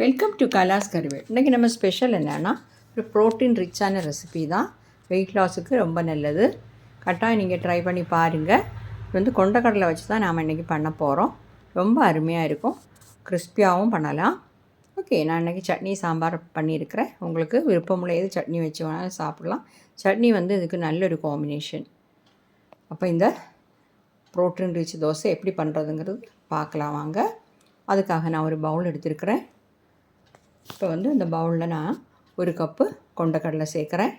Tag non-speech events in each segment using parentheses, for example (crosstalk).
Welcome to கலாஸ் Karuvel இன்றைக்கி நம்ம special என்னென்னா ஒரு ப்ரோட்டீன் ரிச்சான ரெசிபி தான். வெயிட் லாஸுக்கு ரொம்ப நல்லது. கட்டாயம் நீங்கள் ட்ரை பண்ணி பாருங்கள் இது வந்து கொண்டக்கடலை வச்சு தான் நாம் இன்றைக்கி பண்ண போகிறோம் ரொம்ப அருமையாக இருக்கும். கிறிஸ்பியாகவும் பண்ணலாம். ஓகே நான் இன்றைக்கி சட்னி சாம்பார் பண்ணியிருக்கிறேன். உங்களுக்கு விருப்பமுள்ள எது சட்னி வச்சு வேணாலும் சாப்பிடலாம். சட்னி வந்து இதுக்கு நல்ல ஒரு காம்பினேஷன் அப்போ இந்த ப்ரோட்டீன் ரிச் தோசை எப்படி பண்ணுறதுங்கிறது பார்க்கலாம் வாங்க. அதுக்காக நான் ஒரு பவுல் எடுத்திருக்கிறேன். இப்போ வந்து இந்த பவுலில் நான் ஒரு கப்பு கொண்டக்கடலை சேர்க்குறேன்.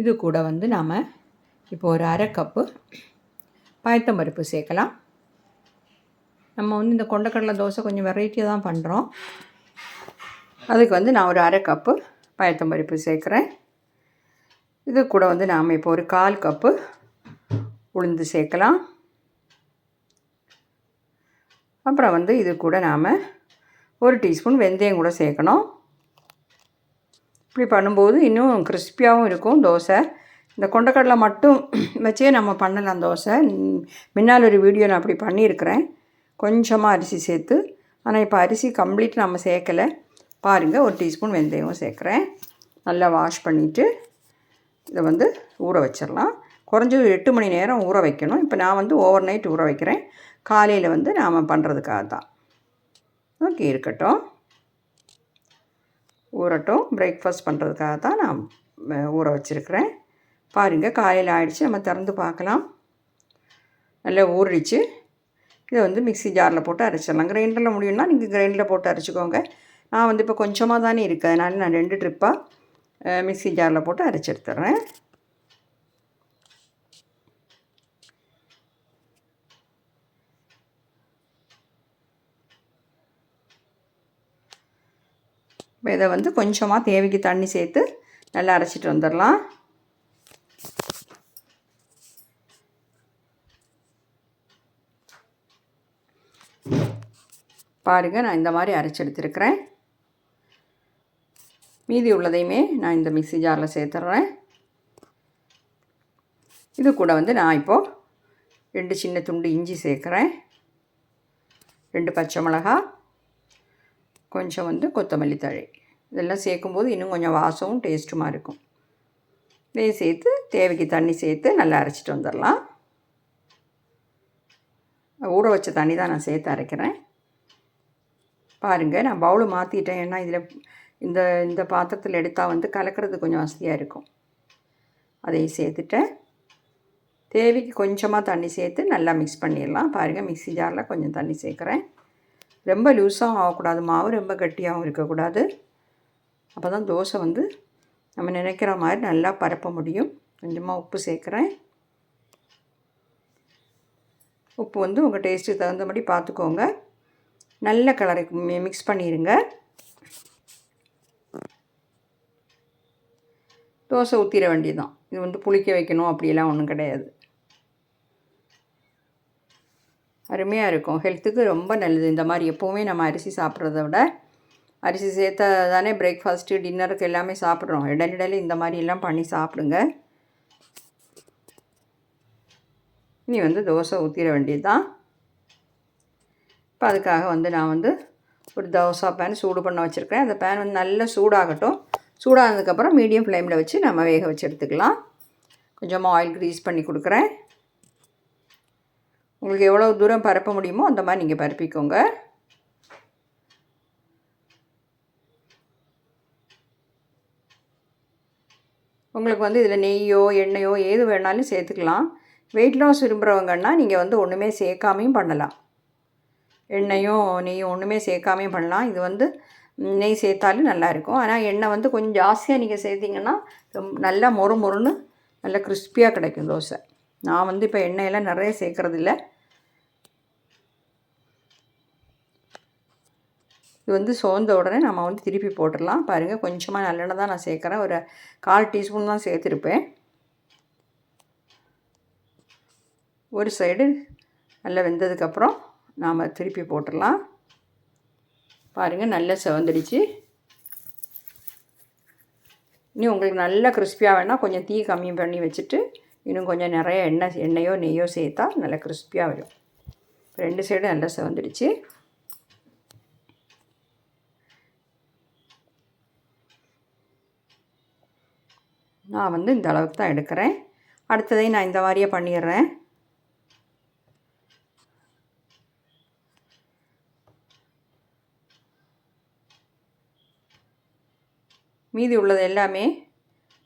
இது கூட வந்து நாம் இப்போ ஒரு அரை கப்பு பயத்தம்பருப்பு சேர்க்கலாம். நம்ம வந்து இந்த கொண்டக்கடலை தோசை கொஞ்சம் வெரைட்டியாக தான் பண்ணுறோம் அதுக்கு வந்து நான் ஒரு அரை கப்பு பயத்தம்பருப்பு சேர்க்குறேன். இது கூட வந்து நாம் இப்போ ஒரு கால் கப்பு உளுந்து சேர்க்கலாம். அப்புறம் வந்து இது கூட நாம் ஒரு டீஸ்பூன் வெந்தயம் கூட சேர்க்கணும். இப்படி பண்ணும்போது இன்னும் கிறிஸ்பியாகவும் இருக்கும் தோசை. இந்த கொண்டக்கடலை மட்டும் (clears throat) வச்சே நம்ம பண்ணலாம் தோசை. முன்னால் ஒரு வீடியோ நான் அப்படி பண்ணியிருக்கிறேன். கொஞ்சமாக அரிசி சேர்த்து. ஆனால் இப்போ அரிசி கம்ப்ளீட் நம்ம சேர்க்கலை. பாருங்கள் ஒரு டீஸ்பூன் வெந்தயம் சேர்க்குறேன். நல்லா வாஷ் பண்ணிவிட்டு இதை வந்து ஊற வச்சிடலாம். குறைஞ்சது எட்டு மணி நேரம் ஊற வைக்கணும். இப்போ நான் வந்து ஓவர் நைட் ஊற வைக்கிறேன். காலையில் வந்து நாம் பண்ணுறதுக்காக தான் ஓகே இருக்கட்டும். ஊறட்டும். பிரேக்ஃபாஸ்ட் பண்ணுறதுக்காக தான் நான் ஊற வச்சுருக்கிறேன். பாருங்கள் காலையில் ஆயிடுச்சு. நம்ம திறந்து பார்க்கலாம். நல்லா ஊறிடுச்சு. இதை வந்து மிக்சி ஜாரில் போட்டு அரைச்சிடலாம். கிரைண்டரில் முடியும்னா நீங்கள் கிரைண்டரில் போட்டு அரைச்சிக்கோங்க. நான் வந்து இப்போ கொஞ்சமாக தானே இருக்குது அதனால நான் ரெண்டு ட்ரிப்பாக மிக்சி ஜாரில் போட்டு அரைச்சி எடுத்துட்றேன். இப்போ இதை வந்து கொஞ்சமாக தேவைக்கு தண்ணி சேர்த்து நல்லா அரைச்சிட்டு வந்துடலாம். பாருங்கள் நான் இந்த மாதிரி அரைச்சி எடுத்துருக்கிறேன். மீதி உள்ளதையுமே நான் இந்த மிக்சி ஜாரில் சேர்த்துட்றேன் இது கூட வந்து நான் இப்போது ரெண்டு சின்ன துண்டு இஞ்சி சேர்க்குறேன். ரெண்டு பச்சை மிளகா கொஞ்சம் வந்து கொத்தமல்லி தழை. இதெல்லாம் சேர்க்கும்போது இன்னும் கொஞ்சம் வாசமும் டேஸ்ட்டுமாக இருக்கும். இதையும் சேர்த்து தேவைக்கு தண்ணி சேர்த்து நல்லா அரைச்சிட்டு வந்துடலாம். ஊற வச்ச தண்ணி தான் நான் சேர்த்து அரைக்கிறேன். பாருங்கள் நான் பவுலு மாற்றிட்டேன் ஏன்னா இதில் இந்த இந்த பாத்திரத்தில் எடுத்தால் வந்து கலக்கிறது கொஞ்சம் வசதியாக இருக்கும். அதையும் சேர்த்துட்டேன். தேவைக்கு கொஞ்சமாக தண்ணி சேர்த்து நல்லா மிக்ஸ் பண்ணிடலாம். பாருங்கள் மிக்ஸி ஜாரில் கொஞ்சம் தண்ணி சேர்க்குறேன். ரொம்ப லூஸாகவும் ஆகக்கூடாது. மாவு ரொம்ப கட்டியாகவும் இருக்கக்கூடாது. அப்போ தான் தோசை வந்து நம்ம நினைக்கிற மாதிரி நல்லா பரப்ப முடியும். கொஞ்சமாக உப்பு சேர்க்குறேன். உப்பு வந்து உங்கள் டேஸ்ட்டுக்கு தகுந்தபடி பார்த்துக்கோங்க நல்ல கலரை மிக்ஸ் பண்ணிடுங்க தோசை ஊற்றிட வேண்டியதுதான். இது வந்து புளிக்க வைக்கணும் அப்படியெல்லாம் ஒன்றும் கிடையாது. அருமையாக இருக்கும். ஹெல்த்துக்கு ரொம்ப நல்லது. இந்த மாதிரி எப்போவுமே நம்ம அரிசி சாப்பிட்றத விட அரிசி சேர்த்தா தானே பிரேக்ஃபாஸ்ட்டு டின்னருக்கு எல்லாமே சாப்பிட்றோம். இடையிடையில இந்த மாதிரி எல்லாம் பண்ணி சாப்பிடுங்க. இனி வந்து தோசை ஊற்றிட வேண்டியது தான் இப்போ அதுக்காக வந்து நான் வந்து ஒரு தோசை பேன் சூடு பண்ண வச்சுருக்கேன். அந்த பேன் வந்து நல்லா சூடாகட்டும். சூடானதுக்கப்புறம் மீடியம் ஃப்ளேமில் வச்சு நம்ம வேக வச்சு எடுத்துக்கலாம். கொஞ்சமாக ஆயில் க்ரீஸ் பண்ணி கொடுக்குறேன். உங்களுக்கு எவ்வளோ தூரம் பரப்ப முடியுமோ அந்த மாதிரி நீங்கள் பரப்பிக்கோங்க. உங்களுக்கு வந்து இதில் நெய்யோ எண்ணெயோ எது வேணாலும் சேர்த்துக்கலாம். வெயிட் லாஸ் விரும்புகிறவங்கன்னா நீங்கள் வந்து ஒன்றுமே சேர்க்காமையும் பண்ணலாம். எண்ணெயும் நெய்யும் ஒன்றுமே சேர்க்காமையும் பண்ணலாம். இது வந்து நெய் சேர்த்தாலும் நல்லாயிருக்கும் ஆனால் எண்ணெய் வந்து கொஞ்சம் ஜாஸ்தியாக நீங்கள் சேர்த்திங்கன்னா ரொம்ப நல்லா மொறு மொறுன்னு நல்லா கிறிஸ்பியாக கிடைக்கும் தோசை. நான் வந்து இப்போ எண்ணெயெல்லாம் நிறைய சேர்க்குறதில்ல. இது வந்து சோர்ந்த உடனே நம்ம வந்து திருப்பி போட்டுடலாம். பாருங்கள் கொஞ்சமாக நல்லெண்ணெய் தான் நான் சேர்க்குறேன். ஒரு கால் டீஸ்பூன் தான் சேர்த்துருப்பேன். ஒரு சைடு நல்லா வெந்ததுக்கப்புறம் நாம் திருப்பி போட்டுடலாம். பாருங்கள் நல்லா செவந்துடுச்சு. இனி உங்களுக்கு நல்லா கிறிஸ்பியாக வேணால் கொஞ்சம் தீ கம்மி பண்ணி வச்சுட்டு இன்னும் கொஞ்சம் நிறைய எண்ணெய் எண்ணெயோ நெய்யோ சேர்த்தா நல்லா கிறிஸ்பியாக வரும். ரெண்டு சைடும் நல்லா செவந்துடுச்சு. நான் வந்து இந்த அளவுக்கு தான் எடுக்கிறேன். அடுத்ததையும் நான் இந்த மாதிரியே பண்ணிடுறேன். மீதி உள்ளது எல்லாமே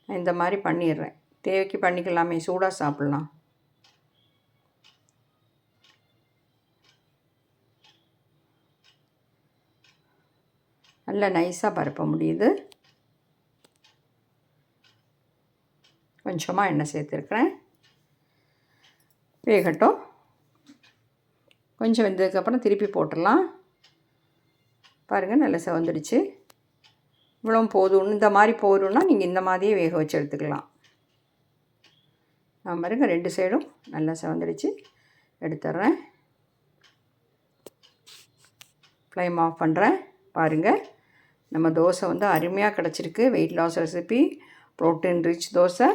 நான் இந்த மாதிரி பண்ணிடுறேன். தேவைக்கு பண்ணிக்கலாமே சூடாக சாப்பிட்லாம். நல்லா நைஸாக பரப்ப முடியுது. கொஞ்சமாக எண்ணெய் சேர்த்துருக்குறேன். வேகட்டும். கொஞ்சம் வெந்ததுக்கப்புறம் திருப்பி போட்டுடலாம். பாருங்கள் நல்லா செவந்துடுச்சு. இவ்வளோ போதும். இந்த மாதிரி போதும்னா நீங்கள் இந்த மாதிரியே வேக வச்சு எடுத்துக்கலாம். நான் பாருங்கள் ரெண்டு சைடும் நல்லா செவந்துடுச்சு. எடுத்துட்றேன். ஃப்ளைம் ஆஃப் பண்ணுறேன் பாருங்கள் நம்ம தோசை வந்து அருமையாக கிடச்சிருக்கு. Weight loss recipe. Protein rich dosa.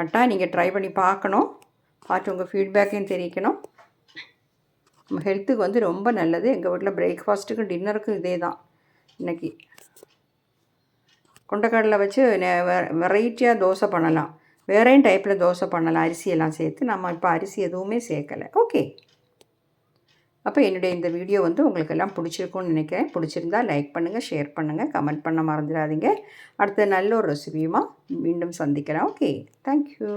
கரெக்டாக நீங்கள் ட்ரை பண்ணி பார்க்கணும். பார்த்து உங்கள் ஃபீட்பேக்கையும் தெரிவிக்கணும். நம்ம ஹெல்த்துக்கு வந்து ரொம்ப நல்லது. எங்கள் வீட்டில் பிரேக்ஃபாஸ்ட்டுக்கும் டின்னருக்கும் இதே தான் இன்றைக்கி கொண்டக்கடலை வச்சு வெரைட்டியாக தோசை பண்ணலாம். வேறையும் டைப்பில் தோசை பண்ணலாம். அரிசியெல்லாம் சேர்த்து. நம்ம இப்போ அரிசி எதுவுமே சேர்க்கலை. ஓகே அப்போ என்னுடைய இந்த வீடியோ வந்து உங்களுக்கு எல்லாம் பிடிச்சிருக்கும்னு நினைக்கிறேன். பிடிச்சிருந்தா லைக் பண்ணுங்கள் ஷேர் பண்ணுங்கள் கமெண்ட் பண்ண மறந்துடாதீங்க. அடுத்த நல்ல ஒரு ரெசிபியுமா மீண்டும் சந்திக்கிறேன். Okay thank you